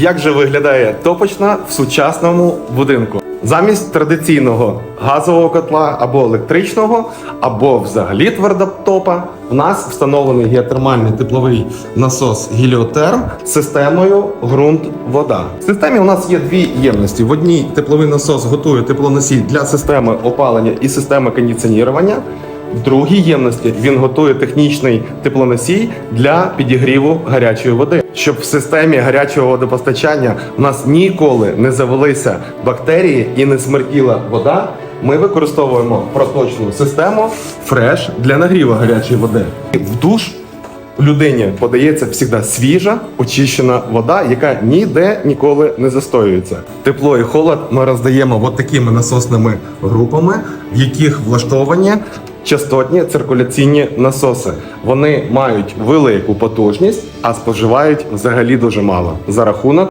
Як же виглядає топочна в сучасному будинку? Замість традиційного газового котла або електричного, або взагалі твердотопа, у нас встановлений геотермальний тепловий насос гіліотерм з системою ґрунт-вода. В системі у нас є дві ємності. В одній тепловий насос готує теплоносій для системи опалення і системи кондиціонування. В другій ємності він готує технічний теплоносій для підігріву гарячої води, щоб в системі гарячого водопостачання у нас ніколи не завелися бактерії і не смертіла вода. Ми використовуємо проточну систему фреш для нагріву гарячої води. В душ людині подається завжди свіжа, очищена вода, яка ніде ніколи не застоюється. Тепло і холод ми роздаємо от такими насосними групами, в яких влаштовані частотні циркуляційні насоси. Вони мають велику потужність, а споживають взагалі дуже мало за рахунок